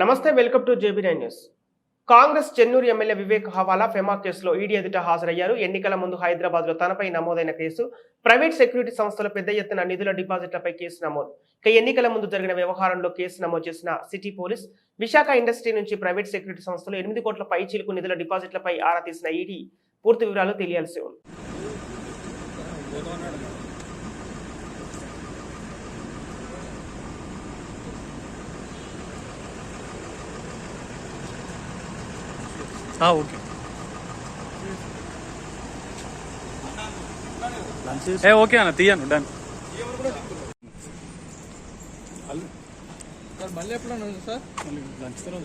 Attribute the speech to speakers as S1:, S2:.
S1: నమస్తే welcome to JB nine news. Congress Chennur MLA Vivek hawala FEMA కేసులో ED ఎదుట హాజరయ్యారు. ఎన్నికల ముందు హైదరాబాద్లో తనపై నమోదైన కేసు. ప్రైవేట్ సెక్యూరిటీ సంస్థల పెద్ద ఎత్తున నిధుల డిపాజిట్లపై కేసు నమోదు. ఇక ఎన్నికల ముందు జరిగిన వ్యవహారంలో కేసు నమోదు చేసిన సిటీ పోలీస్ విశాఖ ఇండస్ట్రీ నుంచి ప్రైవేట్ సెక్యూరిటీ సంస్థలు ఎనిమిది కోట్ల పై చీలకు నిధుల డిపాజిట్లపై ఆరా తీసిన ఈడీ పూర్తి వివరాలు తెలియాల్సి ఉంది.
S2: ఓకే. ఏ ఓకే అన్న తీయను డన్
S3: సార్ మళ్ళీ ఎప్పుడు ఉంది సార్?
S2: లంచ్ తర్వాత